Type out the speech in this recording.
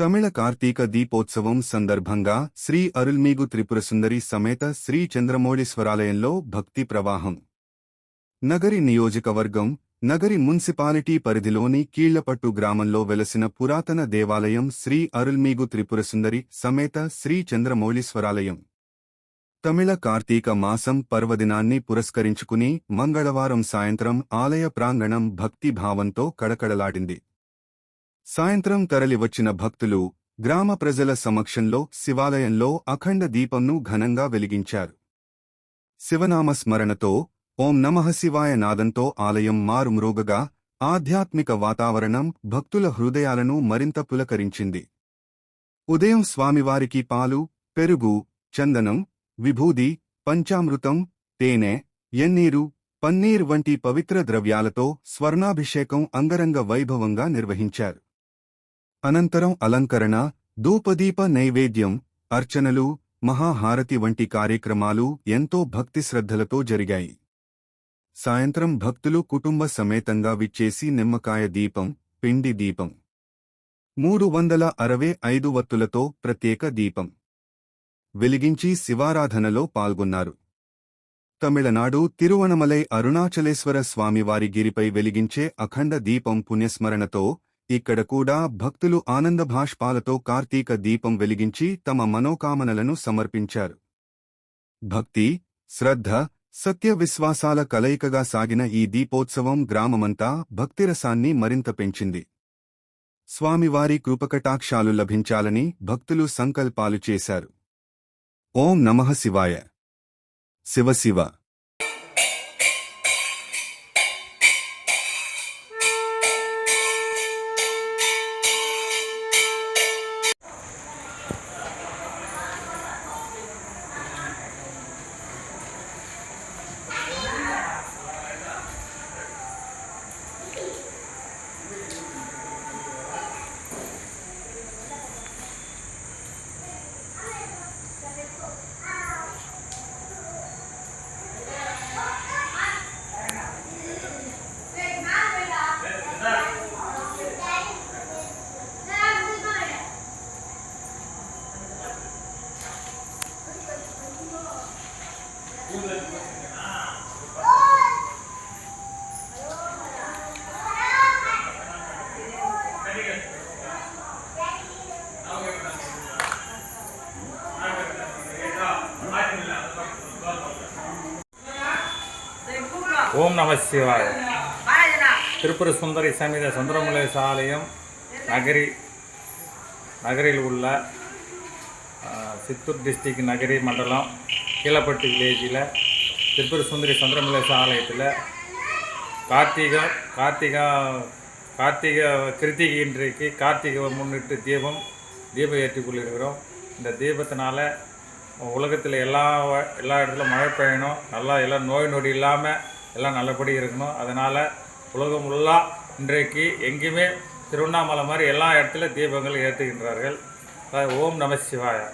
తమిళ కార్తీక దీపోత్సవం సందర్భంగా శ్రీ అరుల్మీగు త్రిపురసుందరి సమేత శ్రీ చంద్రమౌళీశ్వరాలయంలో భక్తి ప్రవాహం. నగరి నియోజకవర్గం నగరి మున్సిపాలిటీ పరిధిలోని కీళ్ళపట్టు గ్రామంలో వెలసిన పురాతన దేవాలయం శ్రీ అరుల్మీగు త్రిపురసుందరి సమేత శ్రీ చంద్రమౌళీశ్వరాలయం తమిళ కార్తీక మాసం పర్వదినాన్ని పురస్కరించుకుని మంగళవారం సాయంత్రం ఆలయ ప్రాంగణం భక్తి భావంతో కడకడలాడింది. సాయంత్రం తరలివచ్చిన భక్తులు గ్రామ ప్రజల సమక్షంలో శివాలయంలో అఖండ దీపంను ఘనంగా వెలిగించారు. శివనామ స్మరణతో ఓం నమః శివాయ నాదంతో ఆలయం మారుమ్రోగగా ఆధ్యాత్మిక వాతావరణం భక్తుల హృదయాలను మరింత పులకరించింది. ఉదయం స్వామివారికి పాలు పెరుగు చందనం విభూది పంచామృతం తేనె ఎన్నీరు పన్నీర్ వంటి పవిత్ర ద్రవ్యాలతో స్వర్ణాభిషేకం అంగరంగ వైభవంగా నిర్వహించారు. అనంతరం అలంకరణ ధూపదీప నైవేద్యం అర్చనలు మహాహారతి వంటి కార్యక్రమాలు ఎంతో భక్తిశ్రద్ధలతో జరిగాయి. సాయంత్రం భక్తులు కుటుంబ సమేతంగా విచ్చేసి నిమ్మకాయ దీపం పిండి దీపం. మూడు వందల అరవై ఐదు వత్తులతో ప్రత్యేక దీపం. వెలిగించి శివారాధనలో పాల్గొన్నారు. తమిళనాడు తిరువణమలై అరుణాచలేశ్వర స్వామివారి గిరిపై వెలిగించే అఖండ దీపం పుణ్యస్మరణతో ఇక్కడ కూడా భక్తులు ఆనందభాష్పాలతో కార్తీక దీపం వెలిగించి తమ మనోకామనలను సమర్పించారు. భక్తి శ్రద్ధ సత్య విశ్వాసాల కలయికగా సాగిన ఈ దీపోత్సవం గ్రామమంతా భక్తిరసాన్ని మరింత పెంచింది. స్వామివారి కృపకటాక్షాలు లభించాలని భక్తులు సంకల్పాలు చేశారు. ఓం నమః శివాయ. శివ. ஓம் நம சிவாய. திருப்பூர் சுந்தரி சமீத சுந்தரமுலை ஆலயம் நகரி நகரில் உள்ள சித்தூர் டிஸ்ட்ரிக்ட் நகரி மண்டலம் கீழப்பட்டு வில்லேஜில் திருப்பூர் சுந்தரி சந்திரமலேச ஆலயத்தில் கார்த்திகை கார்த்திகா கார்த்திகை கிருத்திகை இன்றைக்கு கார்த்திகை முன்னிட்டு தீபம் தீபம் ஏற்றி கொள்ளிருக்கிறோம் இந்த தீபத்தினால உலகத்தில் எல்லா எல்லா இடத்துலையும் மழை பெய்யணும். நல்லா எல்லாம் நோய் நொடி இல்லாமல் எல்லாம் நல்லபடி இருக்கணும். அதனால் உலகம் உள்ளா இன்றைக்கு எங்கேயுமே திருவண்ணாமலை மாதிரி எல்லா இடத்துல தீபங்கள் ஏற்றுகின்றார்கள். ஓம் நம சிவாயா.